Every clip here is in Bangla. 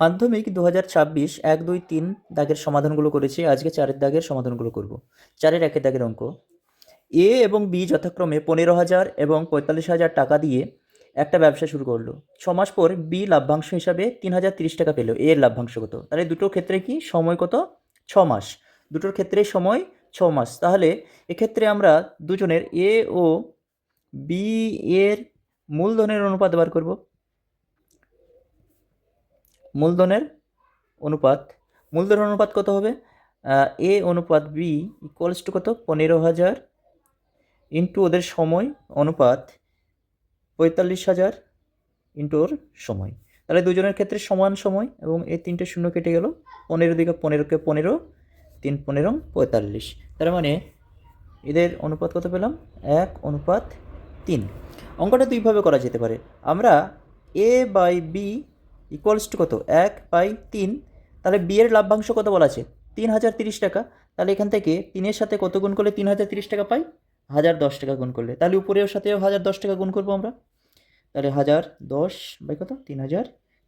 মাধ্যমিক দু হাজার ছাব্বিশ এক, দুই, তিন দাগের সমাধানগুলো করেছি। আজকে চারের দাগের সমাধানগুলো করব। চারের একের দাগের অঙ্ক। এ এবং বি যথাক্রমে পনেরো হাজার এবং পঁয়তাল্লিশ হাজার টাকা দিয়ে একটা ব্যবসা শুরু করল। ছ মাস পর বি লাভ্যাংশ হিসাবে তিন হাজার তিরিশ টাকা পেল। এর লাভ্যাংশ কত? তাহলে দুটোর ক্ষেত্রে কি? সময় কত? ছ মাস দুটোর ক্ষেত্রে সময় ছ মাস তাহলে এক্ষেত্রে আমরা দুজনের এ ও বি এর মূলধনের অনুপাত বার করব। মূলধনের অনুপাত মূলধনের অনুপাত কত হবে? এ অনুপাত বি ইকুয়ালস টু কত? পনেরো হাজার ইন্টু ওদের সময় অনুপাত পঁয়তাল্লিশ হাজার ইন্টু ওর সময়। তাহলে দুজনের ক্ষেত্রে সমান সময় এবং এই তিনটে শূন্য কেটে গেল। পনেরো দিকে পনেরোকে পনেরো, তিন পনেরো, পঁয়তাল্লিশ। তার মানে এদের অনুপাত কত পেলাম? এক অনুপাত তিন। অঙ্কটা দুইভাবে করা যেতে পারে। আমরা A by B equals to কত? এক বাই তিন। তাহলে বি এর লাভ্যাংশ কত বলা আছে? তিন হাজার তিরিশ টাকা। তাহলে এখান থেকে তিনের সাথে কত গুণ করলে তিন হাজার তিরিশ টাকা পাই? হাজার দশ টাকা গুণ করলে। তাহলে উপরের সাথেও হাজার দশ টাকা গুণ করব আমরা। তাহলে হাজার দশ বাই কত? তিন হাজার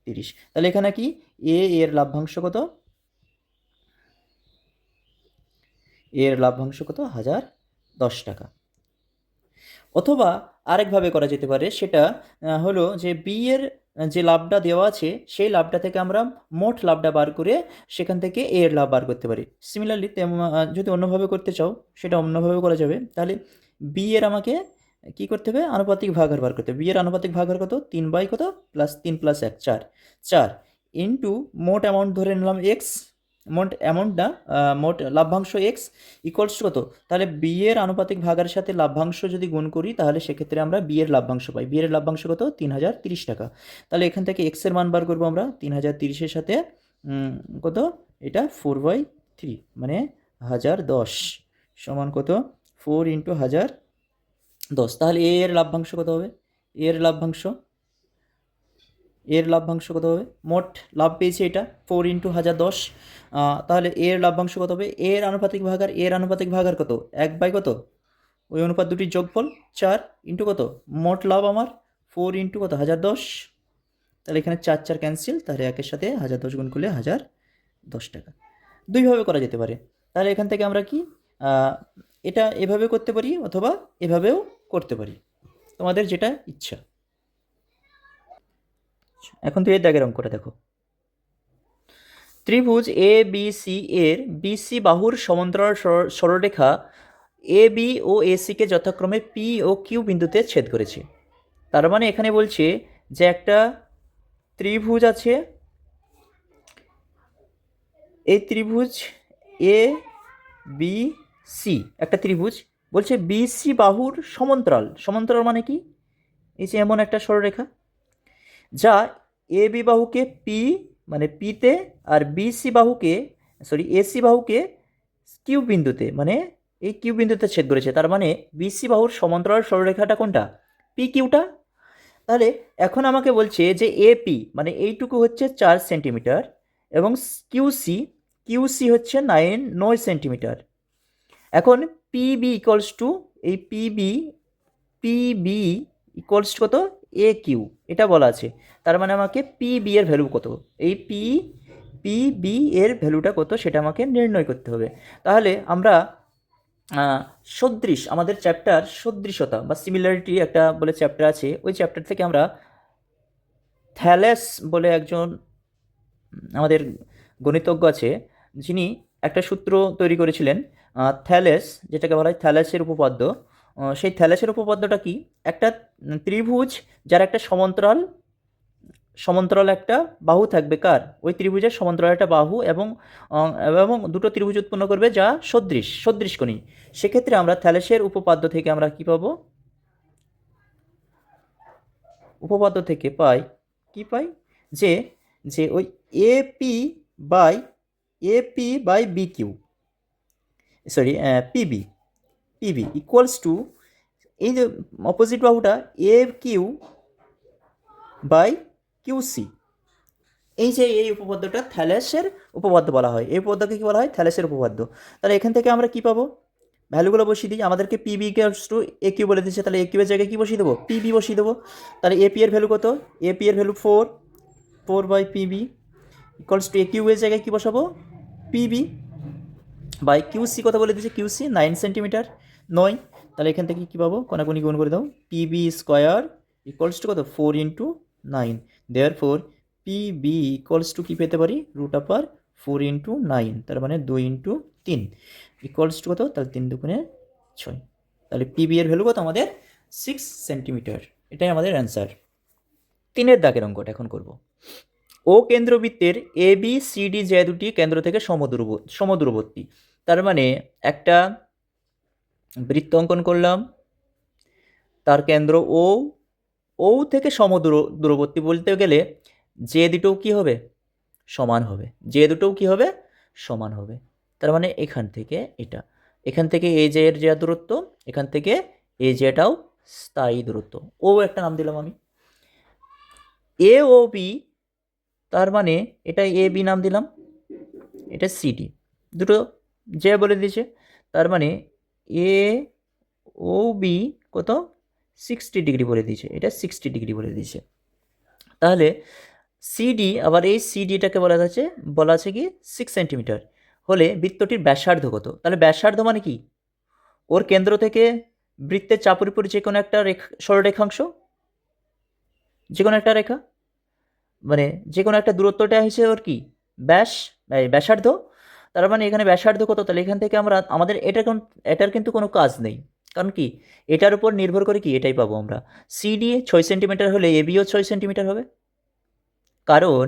তিরিশ। তাহলে এখানে কি? এ এর লাভ্যাংশ কত? এর লাভ্যাংশ কত? হাজার দশ টাকা। অথবা আরেকভাবে করা যেতে পারে, সেটা হলো যে বি এর যে লাভটা দেওয়া আছে, সেই লাভটা থেকে আমরা মোট লাভটা বার করে সেখান থেকে এর লাভ বার করতে পারি। সিমিলারলি যদি অন্যভাবে করতে চাও, সেটা অন্যভাবে করা যাবে। তাহলে বি এর আমাকে কি করতে হবে? আনুপাতিক ভাগার বার করতে হবে। বি এর আনুপাতিক ভাগার কত? তিন বাই কত? প্লাস তিন প্লাস এক, চার। চার। ইন্টু মোট অ্যামাউন্ট ধরে নিলাম এক্স মোট অ্যামাউন্টটা মোট লাভ্যাংশ এক্স ইকুয়ালস কত? তাহলে বি এর আনুপাতিক ভাগার সাথে লাভ্যাংশ যদি গুণ করি, তাহলে সেক্ষেত্রে আমরা বি এর লাভ্যাংশ পাই। বি এর লাভ্যাংশ কত? তিন হাজার তিরিশ টাকা। তাহলে এখান থেকে এক্সের মান বার করব আমরা। তিন হাজার তিরিশের সাথে কত? এটা ফোর বাই থ্রি মানে হাজার দশ। সমান কত? ফোর ইন্টু হাজার দশ। তাহলে এ এর লাভ্যাংশ কত হবে? এর লাভ্যাংশ এর লাভ্যাংশ কত হবে? মোট লাভ পেয়েছে এটা ফোর ইন্টু হাজার দশ। তাহলে এর লাভ্যাংশ কত হবে? এর আনুপাতিক ভাগার, এর আনুপাতিক ভাগার কত? এক বাই কত? ওই অনুপাত দুটির যোগফল চার ইন্টু কত? মোট লাভ আমার ফোর ইন্টু কত? হাজার দশ। তাহলে এখানে চার চার ক্যান্সেল তাহলে একের সাথে হাজার দশ গুণ করলে হাজার দশ টাকা। দুইভাবে করা যেতে পারে। তাহলে এখান থেকে আমরা কি? এটা এভাবে করতে পারি অথবা এভাবেও করতে পারি। তোমাদের যেটা ইচ্ছা। এখন তুই এর দাগের অঙ্কটা দেখো। ত্রিভুজ এ বি সি এর বিসি বাহুর সমান্তরাল সর- সরলরেখা এ বি ও এ সিকে যথাক্রমে পি ও কিউ বিন্দুতে ছেদ করেছে। তার মানে এখানে বলছে যে একটা ত্রিভুজ আছে এই ত্রিভুজ এ বি সি একটা ত্রিভুজ, বলছে বিসি বাহুর সমান্তরাল। সমান্তরাল মানে কি? এই যে এমন একটা সরলরেখা। যা এ বি বাহুকে পি মানে পিতে আর বিসি বাহুকে সরি এসি বাহুকে কিউ বিন্দুতে মানে এই কিউ বিন্দুতে ছেদ করেছে। তার মানে বিসি বাহুর সমান্তরাল সরলরেখাটা কোনটা? পি কিউটা? তাহলে এখন আমাকে বলছে যে এপি মানে এইটুকু হচ্ছে চার সেন্টিমিটার এবং কিউসি কিউসি হচ্ছে নাইন, নয় সেন্টিমিটার। এখন পিবি ইকলস টু এই পিবি পিবি ইকুয়ালস টু কত? এ কিউ এটা বলা আছে। তার মানে আমাকে পি বি এর ভ্যালু কত? এই পি পি বি এর ভ্যালুটা কত? সেটা আমাকে নির্ণয় করতে হবে। তাহলে আমরা সদৃশ, আমাদের চ্যাপ্টার সদৃশতা বা সিমিলারিটি একটা বলে চ্যাপ্টার আছে। ওই চ্যাপ্টার থেকে আমরা থ্যালেস বলে একজন আমাদের গণিতজ্ঞ আছে, যিনি একটা সূত্র তৈরি করেছিলেন থ্যালেস যেটাকে বলা হয় থ্যালেসের উপপাদ্য। সেই থ্যালেসের উপপাদ্যটা কি? একটা ত্রিভুজ যার একটা সমান্তরাল সমান্তরাল একটা বাহু থাকবে কার? ওই ত্রিভুজের সমান্তরাল একটা বাহু এবং এবং দুটো ত্রিভুজ উৎপন্ন করবে যা সদৃশ সদৃশকোণী সেক্ষেত্রে আমরা থ্যালেসের উপপাদ্য থেকে আমরা কি পাবো? উপপাদ্য থেকে পাই, কি পাই? যে যে ওই AP by AP by B Q sorry PB PB equals to এই যে অপোজিট বাহুটা A Q by Q C এই যে এই উপপাদ্যটা থ্যালেসের উপপাদ্য বলা হয়। এই উপপাদ্যকে কী বলা হয়? থ্যালেসের উপপাদ্য। তাহলে এখান থেকে আমরা কী পাবো? ভ্যালুগুলো বসিয়ে দিই। আমাদেরকে পিবি টু এ কিউ বলে দিচ্ছে তাহলে এ কিউয়ের জায়গায় কী বসিয়ে দেবো? পিবি বসিয়ে দেবো। তাহলে এপি এর ভ্যালু কত? এপি এর value four four by PB equals to A Q এর জায়গায় কী বসাবো? পিবি বাই কিউসি কথা বলে দিয়েছে কিউসি নাইন সেন্টিমিটার নয়। তাহলে এখান থেকে কী পাবো? কোনাকুনি গুণ করে দাও। পিবি স্কোয়ার ইকুয়ালস টু কত? Four into nine therefore PB equals to কী পেতে পারি? Root upper four into nine তার মানে দুই ইন্টু তিন। ইকুয়ালস টু কত? তাহলে তিন দুগুণে ছয়। তাহলে পিবি এর ভ্যালু কত আমাদের? সিক্স সেন্টিমিটার এটাই আমাদের অ্যান্সার তিনের দাগের অঙ্কটা এখন করব। ও কেন্দ্রবৃত্তের এ বি সি ডি যে দুটি কেন্দ্র থেকে সমদূরব সমদূরবর্তী। তার মানে একটা বৃত্ত অঙ্কন করলাম। তার কেন্দ্র ও ও থেকে সমদূর, দূরবর্তী বলতে গেলে যে দুটোও কি হবে? সমান হবে। যে দুটোও কি হবে? সমান হবে। তার মানে এখান থেকে এটা। এখান থেকে এই যে এর যে দূরত্ব, এখান থেকে এই যেটাও স্থায়ী দূরত্ব। ও একটা নাম দিলাম আমি। এ ও বি তার মানে এটা এ বি নাম দিলাম। এটা সিডি দুটো যে বলে দিয়েছে। তার মানে এ ও বি কত? সিক্সটি ডিগ্রি বলে দিয়েছে। এটা সিক্সটি ডিগ্রি বলে দিয়েছে। তাহলে সিডি আবার এই সিডিটাকে বলা যাচ্ছে বলা আছে কি? সিক্স সেন্টিমিটার হলে বৃত্তটির ব্যাসার্ধ কত? তাহলে ব্যাসার্ধ মানে কি? ওর কেন্দ্র থেকে বৃত্তের চাপের উপর যে কোনো একটা রেখা সরলরেখাংশ, যে কোনো একটা রেখা মানে যে কোনো একটা দূরত্বটা হিসেবে ওর কি? ব্যাস ব্যাসার্ধ। তার মানে এখানে ব্যাসার্ধ কত? তাহলে এখান থেকে আমরা, আমাদের এটার কোন, এটার কিন্তু কোনো কাজ নেই। কারণ কি? এটার উপর নির্ভর করে কি? এটাই পাবো আমরা। সিডি ছয় সেন্টিমিটার হলে এবিও ছয় সেন্টিমিটার হবে। কারণ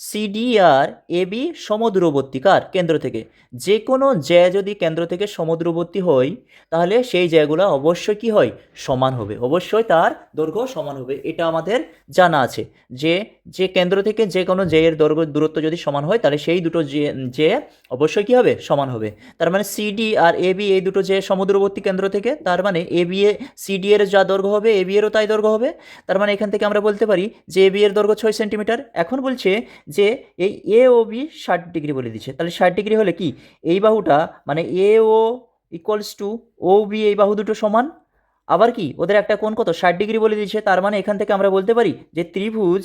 সিডি আর এবি সমদূরবর্তী কার কেন্দ্র থেকে। যে কোনো জ্যা যদি কেন্দ্র থেকে সমুদ্রবর্তী হয়, তাহলে সেই জ্যাগুলো অবশ্যই কি হয়? সমান হবে। অবশ্যই তার দৈর্ঘ্য সমান হবে। এটা আমাদের জানা আছে। যে যে কেন্দ্র থেকে যে কোনো জ্যেয়ের দৈর্ঘ্য, দূরত্ব যদি সমান হয়, তাহলে সেই দুটো যে যে অবশ্যই কী হবে? সমান হবে। তার মানে সিডি আর এবি এই দুটো যে সমুদ্রবর্তী কেন্দ্র থেকে, তার মানে এবি এ সিডি এর যা দৈর্ঘ্য হবে এবি এরও তাই দৈর্ঘ্য হবে। তার মানে এখান থেকে আমরা বলতে পারি যে এবি এর দৈর্ঘ্য ছয় সেন্টিমিটার। এখন বলছে যে এই এ ও বি ষাট ডিগ্রি বলে দিচ্ছে। তাহলে ষাট ডিগ্রি হলে কি? এই বাহুটা মানে A O equals to O B এই বাহু দুটো সমান। আবার কি? ওদের একটা কোণ কত? ষাট ডিগ্রি বলে দিচ্ছে। তার মানে এখান থেকে আমরা বলতে পারি যে ত্রিভুজ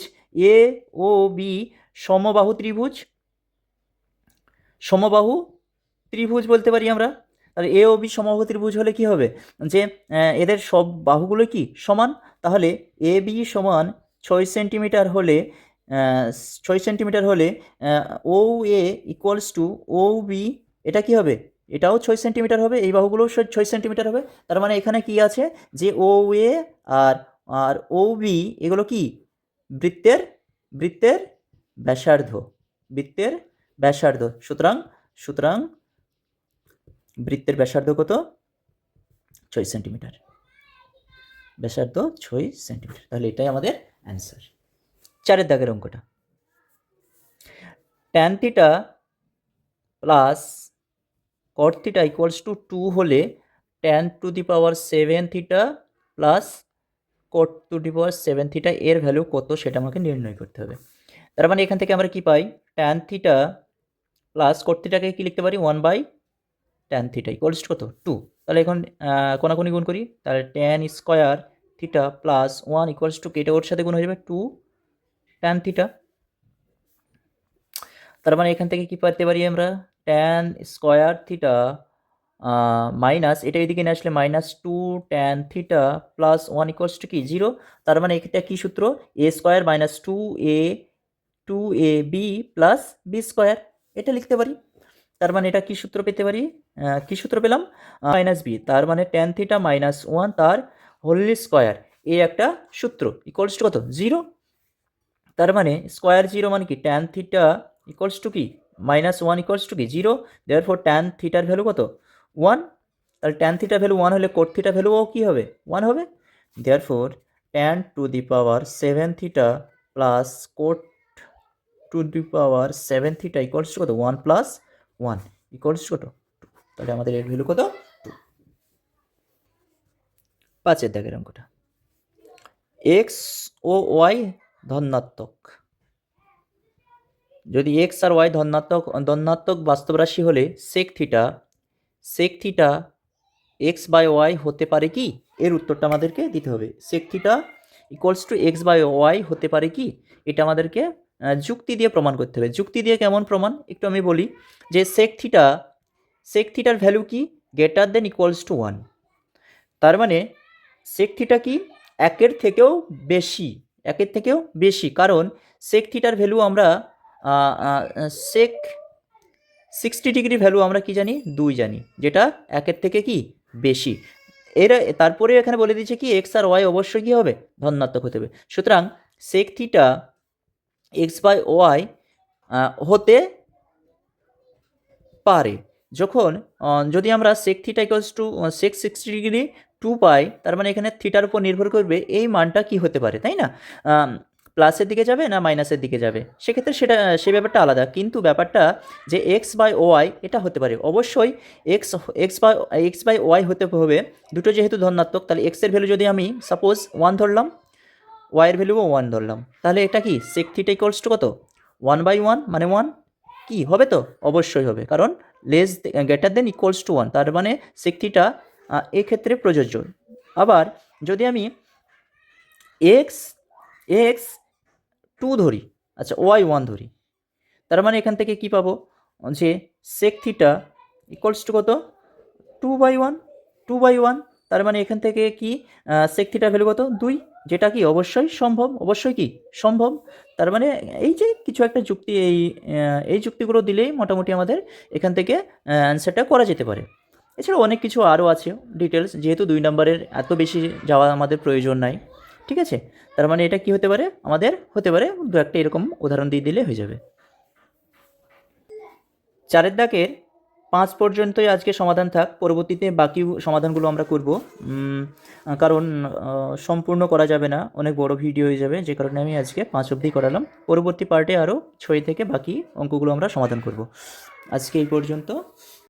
এ ও বি সমবাহু ত্রিভুজ সমবাহু ত্রিভুজ বলতে পারি আমরা। তাহলে এ ও বি সমবাহু ত্রিভুজ হলে কি হবে? যে এদের সব বাহুগুলো কি? সমান। তাহলে এ বি সমান ছয় সেন্টিমিটার হলে ছয় সেন্টিমিটার হলে O A equals to O B এটা কি হবে? এটাও ছয় সেন্টিমিটার হবে, এই বাহুগুলোও ছয় সেন্টিমিটার হবে। তার মানে এখানে কি আছে? যে ও এ আর আর ও বি এগুলো কি? বৃত্তের বৃত্তের ব্যাসার্ধ বৃত্তের ব্যাসার্ধ। সুতরাং সুতরাং বৃত্তের ব্যাসার্ধ কত? ছয় সেন্টিমিটার ব্যাসার্ধ ছয় সেন্টিমিটার তাহলে এটাই আমাদের অ্যান্সার চারের দাগের অঙ্কটা। Tan theta plus cot theta equals to two হলে tan to the power seven theta plus cot to the power seven theta এর ভ্যালু কত সেটা আমাকে নির্ণয় করতে হবে। তার মানে এখান থেকে আমরা কি পাই? ট্যান থিটা প্লাস কট কি লিখতে পারি? One by tan theta equals কত? টু তাহলে এখন কোনাকুনি গুণ করি। তাহলে tan square theta plus one equals to কেটে ওর সাথে গুণ হয়ে যাবে টু ট্যান থিটা তার মানে এখান থেকে কি পেতে পারি আমরা? ট্যান স্কোয়ার থিটা মাইনাস এটা এদিকে নিয়ে আসলে minus two tan theta plus one equals to কি? জিরো তার মানে এটা কি সূত্র? A square minus two A two A B plus B square এটা লিখতে পারি। তার মানে এটা কি সূত্র পেতে পারি? কি সূত্র পেলাম? মাইনাস বি তার মানে ট্যান থিটা মাইনাস ওয়ান তার হোল স্কোয়ার এই একটা সূত্র। ইকুয়ালস টু কত? জিরো তার মানে স্কোয়ার জিরো মানে কি? ট্যান থিটা ইকুয়ালস টু কি? মাইনাস ওয়ান ইকুয়ালস টু কি? জিরো দেওয়ার ফোর ট্যান থিটার ভ্যালু কত? ওয়ান তাহলে ট্যান থিটার ভ্যালু ওয়ান হলে কোট থিটার ভ্যালুও কী হবে? ওয়ান হবে। Therefore tan to the power seven theta plus cot to the power seven theta equals to কত ওয়ান প্লাস ওয়ান ইকুয়ালস কত? টু তাহলে আমাদের এর ভ্যালু কত? টু পাঁচের দাগের অঙ্কটা। এক্স ও ওয়াই ধনাত্মক। যদি এক্স আর ওয়াই ধনাত্মক ধনাত্মক বাস্তব রাশি হলে sec theta sec theta X by Y হতে পারে কি? এর উত্তরটা আমাদেরকে দিতে হবে। Sec theta equals to X by Y হতে পারে কি? এটা আমাদেরকে যুক্তি দিয়ে প্রমাণ করতে হবে। যুক্তি দিয়ে কেমন প্রমাণ? একটু আমি বলি যে সেক থিটা সেক থিটার ভ্যালু কি? Greater than equals to one তার মানে সেক থিটা কি? একের থেকেও বেশি। একের থেকেও বেশি। কারণ সেক থিটার ভ্যালু আমরা সেক সিক্সটি ডিগ্রি ভ্যালু আমরা কি জানি? দুই জানি, যেটা একের থেকে কি? বেশি। এর, তারপরে এখানে বলে দিচ্ছে কি এক্স আর ওয়াই অবশ্যই কী হবে? ধনাত্মক হতে হবে। সুতরাং sec theta X by Y হতে পারে। যখন যদি আমরা sec theta equals to sec sixty degree two পাই তার মানে এখানে থিটার উপর নির্ভর করবে এই মানটা কি হতে পারে, তাই না? প্লাসের দিকে যাবে না মাইনাসের দিকে যাবে? সেক্ষেত্রে সেটা, সে ব্যাপারটা আলাদা। কিন্তু ব্যাপারটা যে এক্স বাই ওয়াই এটা হতে পারে। অবশ্যই X X by X by Y হতে হবে। দুটো যেহেতু ধনাত্মক, তাহলে এক্সের ভ্যালু যদি আমি সাপোজ ওয়ান ধরলাম ওয়াইয়ের ভ্যালুও ওয়ান ধরলাম, তাহলে এটা কি? সেক থিটা ইকুয়ালস টু কত? ওয়ান বাই ওয়ান মানে ওয়ান কি? হবে তো? অবশ্যই হবে। কারণ less greater than equals to one তার মানে সেক থিটা এক্ষেত্রে প্রযোজ্য। আবার যদি আমি এক্স এক্স টু ধরি আচ্ছা ওয়াই ওয়ান ধরি, তার মানে এখান থেকে কি পাবো? যে সেক থিটা ইকুয়ালস টু কত? Two by one two by one তার মানে এখান থেকে কি সেক থিটা ভ্যালু কত? দুই, যেটা কি অবশ্যই সম্ভব, অবশ্যই কি সম্ভব। তার মানে এই যে কিছু একটা যুক্তি, এই এই যুক্তিগুলো দিলেই মোটামুটি আমাদের এখান থেকে অ্যান্সারটা করা যেতে পারে। এছাড়া অনেক কিছু আরও আছে ডিটেলস যেহেতু দুই নম্বরের এত বেশি যাওয়া আমাদের প্রয়োজন নাই, ঠিক আছে? তার মানে এটা কি হতে পারে? আমাদের হতে পারে দু একটা এরকম উদাহরণ দিয়ে দিলে হয়ে যাবে। চারের দাগের পাঁচ পর্যন্তই আজকে সমাধান থাক, পরবর্তীতে বাকি সমাধানগুলো আমরা করব। কারণ সম্পূর্ণ করা যাবে না, অনেক বড় ভিডিও হয়ে যাবে, যে কারণে আমি আজকে পাঁচ অবধি করালাম। পরবর্তী পার্টে আরও ছয় থেকে বাকি অঙ্কগুলো আমরা সমাধান করব। আজকে এই পর্যন্ত।